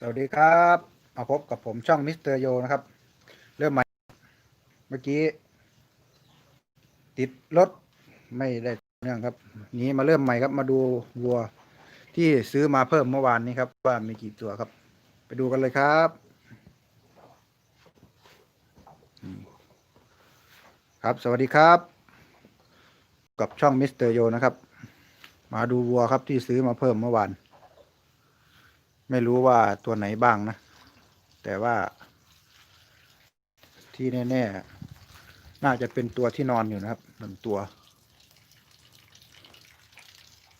สวัสดีครับมาพบกับผมช่องมิสเตอร์โยนะครับ เริ่มใหม่ เมื่อกี้ ติดรถไม่ได้เรื่องครับ นี้มาเริ่มใหม่ครับ มาดูวัวที่ซื้อมาเพิ่มเมื่อวานนี้ครับ ว่ามีกี่ตัวครับ ไปดูกันเลยครับ ครับสวัสดีครับ กับช่องมิสเตอร์โยนะครับ มาดูวัวครับที่ซื้อมาเพิ่มเมื่อวาน ไม่รู้ว่าตัวไหนบ้างนะ แต่ว่า ที่แน่ๆ น่าจะเป็นตัวที่นอนอยู่นะครับหนึ่งตัว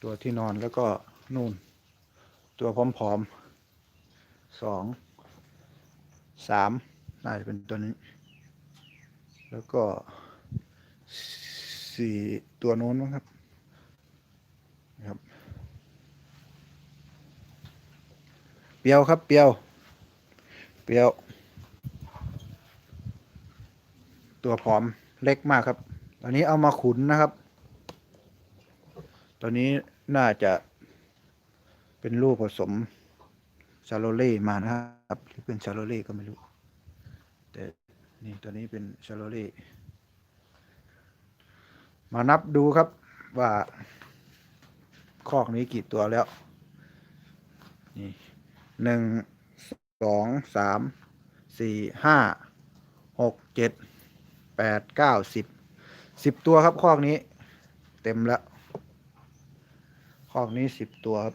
ตัวที่นอนแล้วก็นู่น ตัวพร้อมๆสองสามน่าจะเป็นตัวนี้ แล้วก็สี่ตัวโน้นมั้งครับนะครับ เปียวครับ เปียว เปียว ตัวผอมเล็กมากครับ ตอนนี้เอามาขุนนะครับ ตอนนี้น่าจะเป็นลูกผสมชาโลเล่มานะครับ หรือเป็นชาโลเล่ก็ไม่รู้ แต่นี่ตัวนี้เป็นชาโลเล่มานับดูครับว่าคอกนี้กี่ตัวแล้ว นี่ หนึ่งสองสามสี่ห้าหกเจ็ดแปดเก้าสิบสิบตัวครับคอกนี้ เต็มแล้วคอกนี้สิบตัวครับ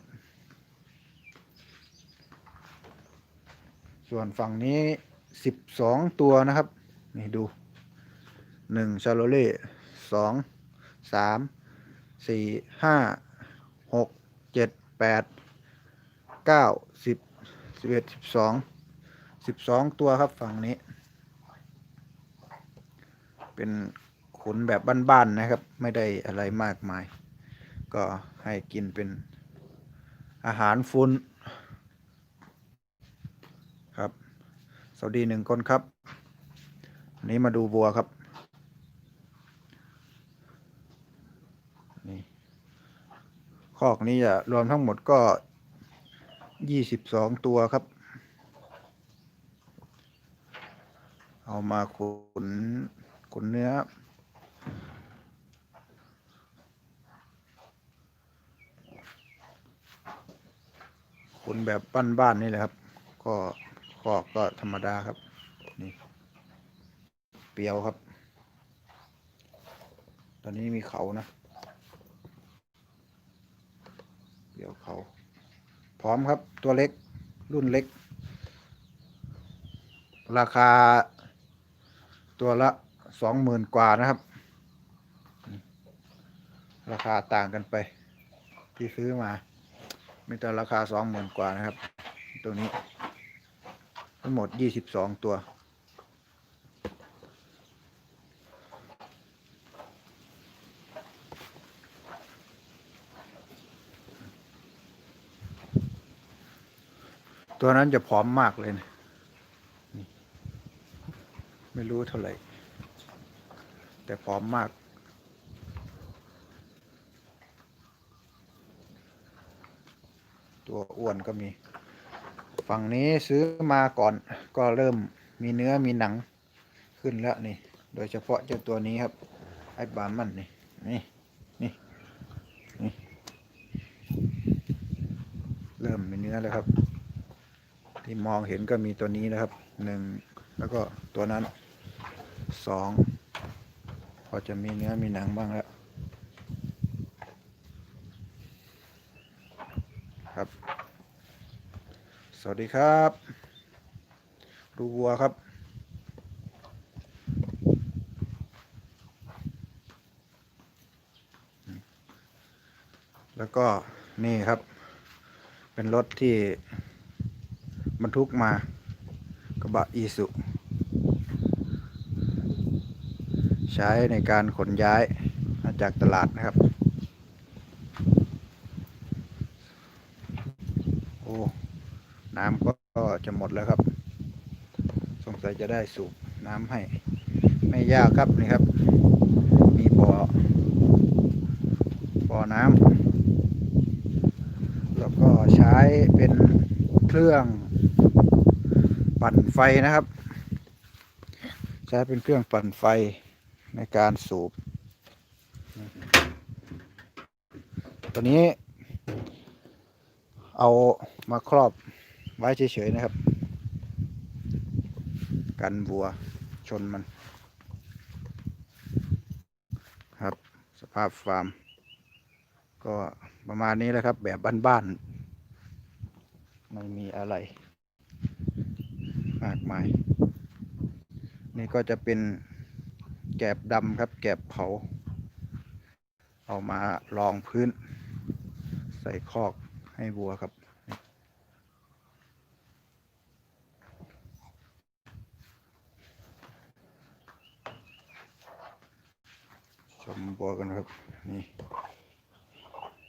ส่วนฝั่งนี้สิบสองตัวนะครับ นี่ดูหนึ่งชาโลเล่สองสามสี่ห้าหกเจ็ดแปดเก้าสิบ สิบเอ็ดสิบสองสิบสองตัวครับฝั่งนี้ เป็นขนแบบบ้านๆนะครับ ไม่ได้อะไรมากมาย ก็ให้กินเป็นอาหารฟุนครับ สวัสดีหนึ่งคนครับนนี้มาดูบัวครับนี่คอกนี้จะรวมทั้งหมดก็ ยี่สิบสองตัวครับ เอามาขนขนเนื้อ ขนแบบบ้านๆนี่แหละครับ ก็คอกก็ธรรมดาครับ นี่ เปียวครับ ตอนนี้มีเขานะ เปรียวเขา พร้อมครับตัวเล็กรุ่นเล็ก ราคาตัวละสองหมื่นกว่านะครับ ราคาต่างกันไป ที่ซื้อมามีแต่ราคาสองหมื่นกว่านะครับ ตัวนี้ ทั้งหมดยี่สิบสองตัว ตัวนั้นจะผอมมากเลยนะไม่รู้เท่าไหร่ แต่ผอมมาก ตัวอ้วนก็มี ฝั่งนี้ซื้อมาก่อนก็เริ่มมีเนื้อมีหนังขึ้นแล้วนี่ โดยเฉพาะเจ้าตัวนี้ครับ ไอ้บามันนี่ นี่นี่นี่ เริ่มมีเนื้อแล้วครับ ที่มองเห็นก็มีตัวนี้นะครับหนึ่งแล้วก็ตัวนั้นสองพอจะมีเนื้อมีหนังบ้างแล้วครับ สวัสดีครับดูวัวครับแล้วก็นี่ครับ เป็นรถที่ บรรทุกมากระบะอีสุ ใช้ในการขนย้ายมาจากตลาดนะครับ โอ้ น้ำก็จะหมดแล้วครับ สงสัยจะได้สูบน้ำให้ ไม่ยากครับนี่ครับ มีบ่อบ่อน้ำแล้วก็ใช้เป็นเครื่อง ปั่นไฟนะครับ ใช้เป็นเครื่องปั่นไฟในการสูบ ตัวนี้ เอามาครอบไว้เฉยๆนะครับ กันวัวชนมัน ครับสภาพฟาร์ม ก็ประมาณนี้แหละครับ แบบบ้านๆไม่มีอะไร มากมาย นี่ก็จะเป็นแกบดำครับ แกบเผา เอามารองพื้น ใส่คอกให้วัวครับชมวัวกันครับ นี่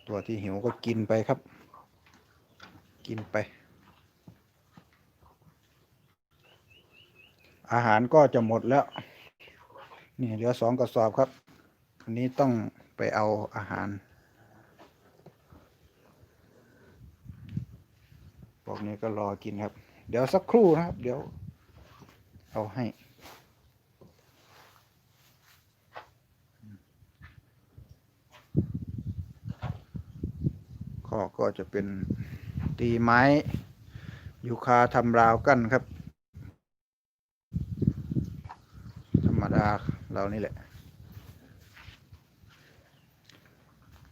ตัวที่หิวก็กินไปครับ กินไป อาหารก็จะหมดแล้ว นี่เหลือสองกระสอบครับ อันนี้ต้องไปเอาอาหารพวกนี้ก็รอกินครับ เดี๋ยวสักครู่นะครับ เดี๋ยว เอาให้ข้อก็จะเป็นตีไม้ยูคาทำราวกั้นครับ ธ รมดาเรานี่แหละ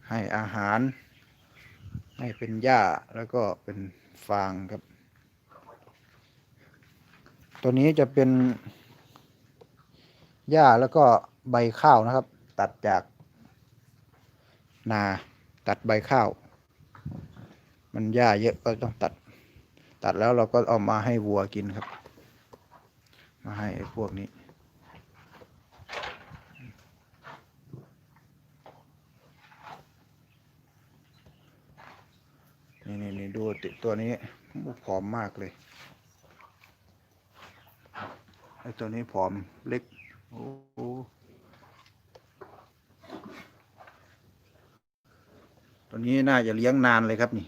ให้อาหาร ให้เป็นหญ้าแล้วก็เป็นฟางครับ ตัวนี้จะเป็นหญ้าแล้วก็ใบข้าวนะครับ ตัดจากนาตัดใบข้าว มันหญ้าเยอะก็ต้องตัด ตัดแล้วเราก็เอามาให้วัวกินครับ มาให้พวกนี้นี่นี่ดู ติตัวนี้ผอมมากเลยไอ้ตัวนี้ผอมเล็ก โอ้ตัวนี้น่าจะเลี้ยงนานเลยครับนี่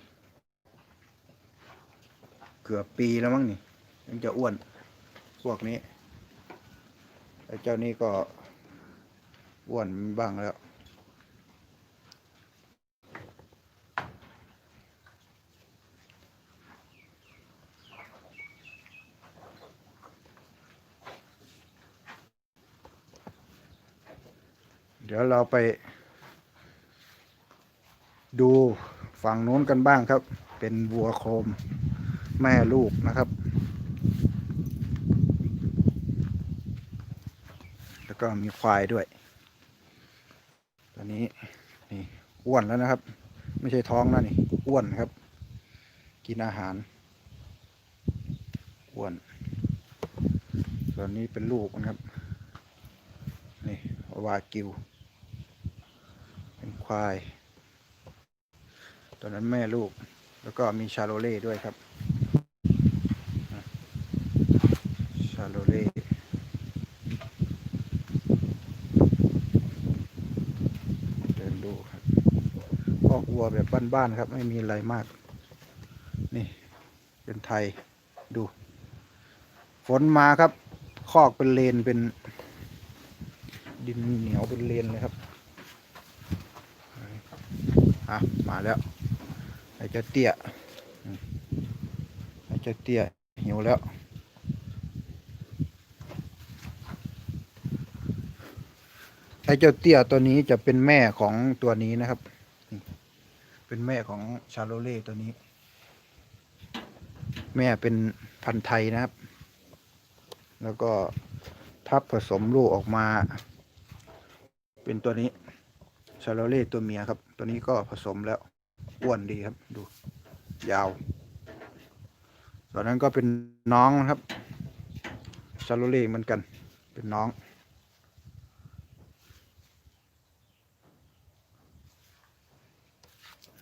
เกือบปีแล้วมั้งนี่ยังจะอ้วน พวกนี้ไอ้เจ้านี้ก็อ้วนบ้างแล้ว ดี๋ยวเราไป ดูฝั่งโน้นกันบ้างครับ เป็นวัวโคมแม่ลูกนะครับ แล้วก็มีควายด้วย ตอนนี้นี่อ้วนแล้วนะครับ ไม่ใช่ท้องนะนี่อ้วนครับ กินอาหารอ้วนส่วนนี้เป็นลูกมันครับ นี่วากิว ควายตัวนั้นแม่ลูก แล้วก็มีชาโลเล่ด้วยครับ ชาโลเล่เดินดูครับคอกวัวแบบบ้านๆครับ ไม่มีอะไรมาก นี่ เป็นไทยดู ฝนมาครับ คอกเป็นเลนเป็น ดินเหนียวเป็นเลนเลยครับ อะมาแล้วไอ้เจ้าเตี้ยไอ้เจ้าเตี้ยหิวแล้วไอ้เจ้าเตี้ยตัวนี้จะเป็นแม่ของตัวนี้นะครับ เป็นแม่ของชาโลเล่ตัวนี้ แม่เป็นพันธุ์ไทยนะครับ แล้วก็ทับผสมลูกออกมา เป็นตัวนี้ชาโลเล่ตัวเมียครับ ตัวนี้ก็ผสมแล้วอ้วนดีครับ ดู ยาวตอนนั้นก็เป็นน้องครับชาโลเล่เหมือนกัน เป็นน้อง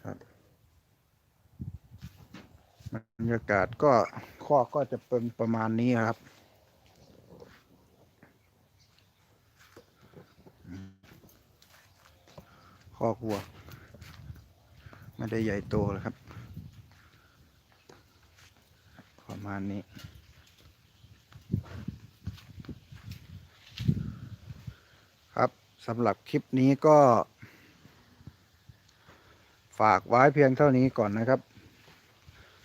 ครับบรรยากาศก็ข้อก็จะเป็นประมาณนี้ครับคอกวัว ไม่ได้ใหญ่โตเลยครับ ประมาณนี้ ครับสำหรับคลิปนี้ก็ ฝากไว้เพียงเท่านี้ก่อนนะครับ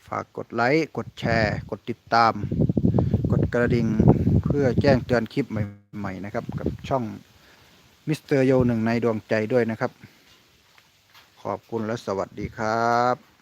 ฝากกดไลค์ กดแชร์ กดติดตาม กดกระดิ่งเพื่อแจ้งเตือนคลิปใหม่ ๆ นะครับ กับช่องมิสเตอร์โยหนึ่งในดวงใจด้วยนะครับ ขอบคุณและสวัสดีครับ